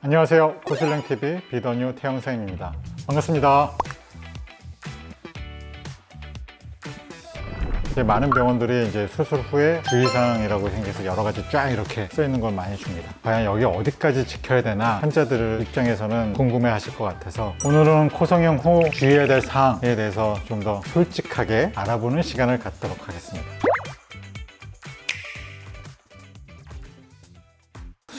안녕하세요. 고슬랭TV 비더뉴 태영생입니다. 반갑습니다. 많은 병원들이 이제 수술 후에 주의사항이라고 생겨서 여러 가지 쫙 이렇게 써 있는 걸 많이 줍니다. 과연 여기 어디까지 지켜야 되나 환자들 입장에서는 궁금해 하실 것 같아서 오늘은 코성형 후 주의해야 될 사항에 대해서 좀 더 솔직하게 알아보는 시간을 갖도록 하겠습니다.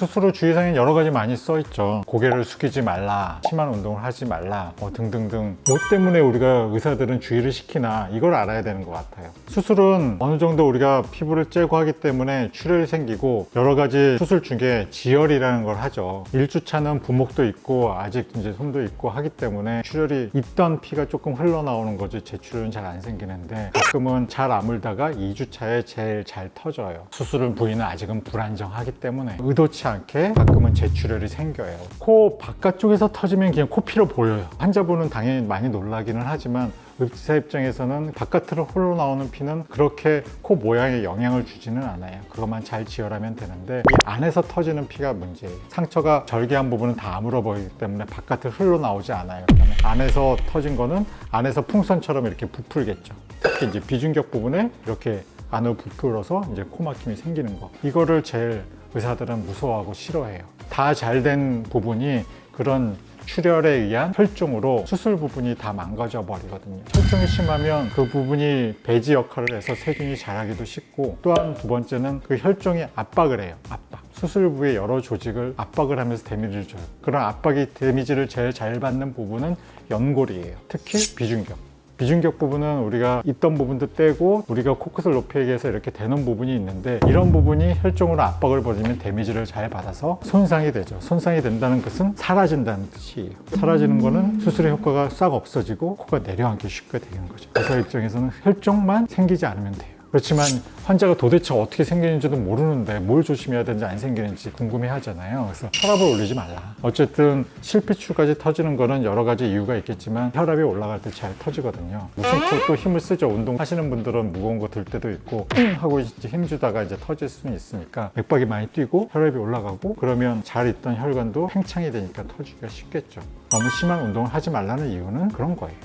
후 주의사항에 여러 가지 많이 써 있죠. 고개를 숙이지 말라, 심한 운동을 하지 말라, 뭐 등등등. 뭐 때문에 우리가 의사들은 주의를 시키나 이걸 알아야 되는 것 같아요. 수술은 어느 정도 우리가 피부를 째고 하기 때문에 출혈이 생기고 여러 가지 수술 중에 지혈이라는 걸 하죠. 1주차는 부목도 있고 아직 이제 손도 있고 하기 때문에 출혈이 있던 피가 조금 흘러나오는 거지 재출혈은 잘 안 생기는데 가끔은 잘 아물다가 2주차에 제일 잘 터져요. 수술은 부위는 아직은 불안정하기 때문에 의도치 않게 가끔은 재출혈이 생겨요. 코 바깥쪽에서 터지면 그냥 코피로 보여요. 환자분은 당연히 많이 놀라기는 하지만 의사 입장에서는 바깥으로 흘러 나오는 피는 그렇게 코 모양에 영향을 주지는 않아요. 그것만 잘 지혈하면 되는데 이 안에서 터지는 피가 문제예요. 상처가 절개한 부분은 다 아물어 보이기 때문에 바깥으로 흘러 나오지 않아요. 그다음에 안에서 터진 거는 안에서 풍선처럼 이렇게 부풀겠죠. 특히 이제 비중격 부분에 이렇게 안으로 부풀어서 이제 코 막힘이 생기는 거. 이거를 제일 의사들은 무서워하고 싫어해요. 다 잘 된 부분이 그런 출혈에 의한 혈종으로 수술 부분이 다 망가져 버리거든요. 혈종이 심하면 그 부분이 배지 역할을 해서 세균이 자라기도 쉽고 또한 두 번째는 그 혈종이 압박을 해요. 압박. 수술 부의 여러 조직을 압박을 하면서 데미지를 줘요. 그런 압박이 데미지를 제일 잘 받는 부분은 연골이에요. 특히 비중격. 비중격 부분은 우리가 있던 부분도 떼고 우리가 코끝을 높이기 위해서 이렇게 되는 부분이 있는데 이런 부분이 혈종으로 압박을 벌이면 데미지를 잘 받아서 손상이 되죠. 손상이 된다는 것은 사라진다는 뜻이에요. 사라지는 거는 수술의 효과가 싹 없어지고 코가 내려앉기 쉽게 되는 거죠. 의사 입장에서는 혈종만 생기지 않으면 돼요. 그렇지만 환자가 도대체 어떻게 생기는지도 모르는데 뭘 조심해야 되는지 안 생기는지 궁금해 하잖아요. 그래서 혈압을 올리지 말라. 어쨌든 실피출까지 터지는 거는 여러 가지 이유가 있겠지만 혈압이 올라갈 때 잘 터지거든요. 무심코 또 힘을 쓰죠. 운동하시는 분들은 무거운 거 들 때도 있고 응 하고 이제 힘주다가 이제 터질 수는 있으니까 맥박이 많이 뛰고 혈압이 올라가고 그러면 잘 있던 혈관도 팽창이 되니까 터지기가 쉽겠죠. 너무 심한 운동을 하지 말라는 이유는 그런 거예요.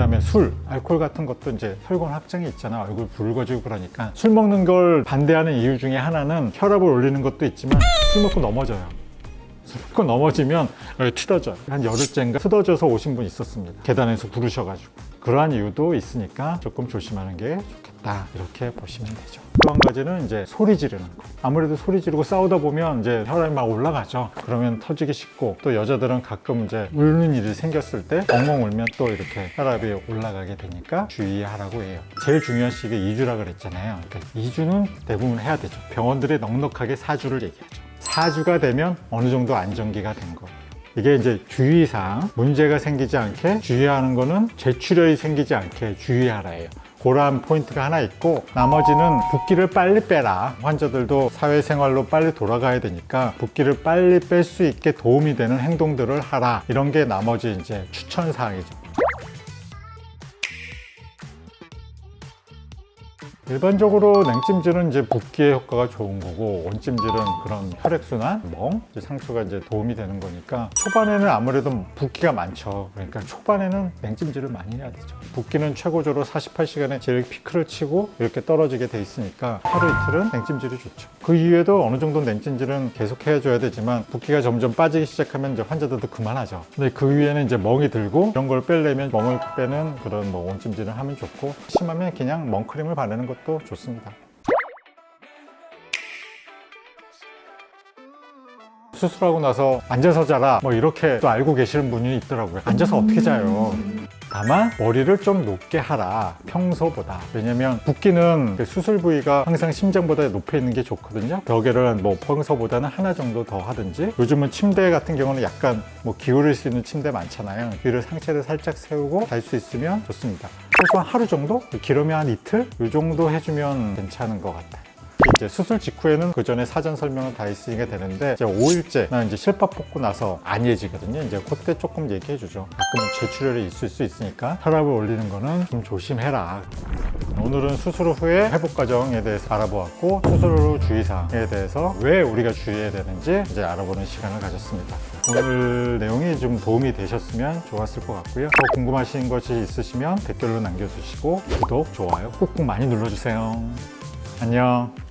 그다음에 술, 알코올 같은 것도 이제 혈관 확장이 있잖아. 얼굴 붉어지고 그러니까 술 먹는 걸 반대하는 이유 중에 하나는 혈압을 올리는 것도 있지만 술 먹고 넘어져요. 술 먹고 넘어지면 틀어져요. 한 열흘째인가 틀어져서 오신 분 있었습니다. 계단에서 부르셔가지고. 그러한 이유도 있으니까 조금 조심하는 게 좋겠다. 이렇게 보시면 되죠. 또 한 가지는 이제 소리 지르는 거. 아무래도 소리 지르고 싸우다 보면 이제 혈압이 막 올라가죠. 그러면 터지기 쉽고 또 여자들은 가끔 이제 울는 일이 생겼을 때 엉엉 울면 또 이렇게 혈압이 올라가게 되니까 주의하라고 해요. 제일 중요한 시기가 2주라 그랬잖아요. 그러니까 2주는 대부분 해야 되죠. 병원들이 넉넉하게 4주를 얘기하죠. 4주가 되면 어느 정도 안정기가 된 거예요. 이게 이제 주의사항, 문제가 생기지 않게 주의하는 거는 재출혈이 생기지 않게 주의하라예요. 그러한 포인트가 하나 있고 나머지는 붓기를 빨리 빼라. 환자들도 사회생활로 빨리 돌아가야 되니까 붓기를 빨리 뺄 수 있게 도움이 되는 행동들을 하라. 이런 게 나머지 이제 추천 사항이죠. 일반적으로 냉찜질은 이제 붓기에 효과가 좋은 거고 온찜질은 그런 혈액순환, 멍, 이제 상처가 이제 도움이 되는 거니까 초반에는 아무래도 붓기가 많죠. 그러니까 초반에는 냉찜질을 많이 해야 되죠. 붓기는 최고적으로 48시간에 제일 피크를 치고 이렇게 떨어지게 돼 있으니까 하루 이틀은 냉찜질이 좋죠. 그 이후에도 어느 정도 냉찜질은 계속 해줘야 되지만 붓기가 점점 빠지기 시작하면 이제 환자들도 그만하죠. 근데 그 위에는 이제 멍이 들고 이런 걸 빼려면 멍을 빼는 그런 뭐 온찜질을 하면 좋고 심하면 그냥 멍크림을 바르는 것도 좋습니다. 수술하고 나서 앉아서 자라 뭐 이렇게 또 알고 계시는 분이 있더라고요. 앉아서 어떻게 자요? 다만 머리를 좀 높게 하라 평소보다 왜냐면 붓기는 그 수술 부위가 항상 심장보다 높여 있는 게 좋거든요 벽에를 뭐 평소보다는 하나 정도 더 하든지 요즘은 침대 같은 경우는 약간 뭐 기울일 수 있는 침대 많잖아요 뒤를 상체를 살짝 세우고 잘 수 있으면 좋습니다 최소한 하루 정도 길으면 한 이틀 이 정도 해주면 괜찮은 것 같아요 이제 수술 직후에는 그 전에 사전 설명을 다 있으니까 되는데 이제 5일째 나 이제 실밥 뽑고 나서 안해지거든요. 이제 그때 조금 얘기해 주죠. 가끔은 재출혈이 있을 수 있으니까 혈압을 올리는 거는 좀 조심해라. 오늘은 수술 후에 회복 과정에 대해서 알아보았고 수술 후 주의사항에 대해서 왜 우리가 주의해야 되는지 이제 알아보는 시간을 가졌습니다. 오늘 내용이 좀 도움이 되셨으면 좋았을 것 같고요. 더 궁금하신 것이 있으시면 댓글로 남겨주시고 구독, 좋아요 꾹꾹 많이 눌러주세요. 안녕.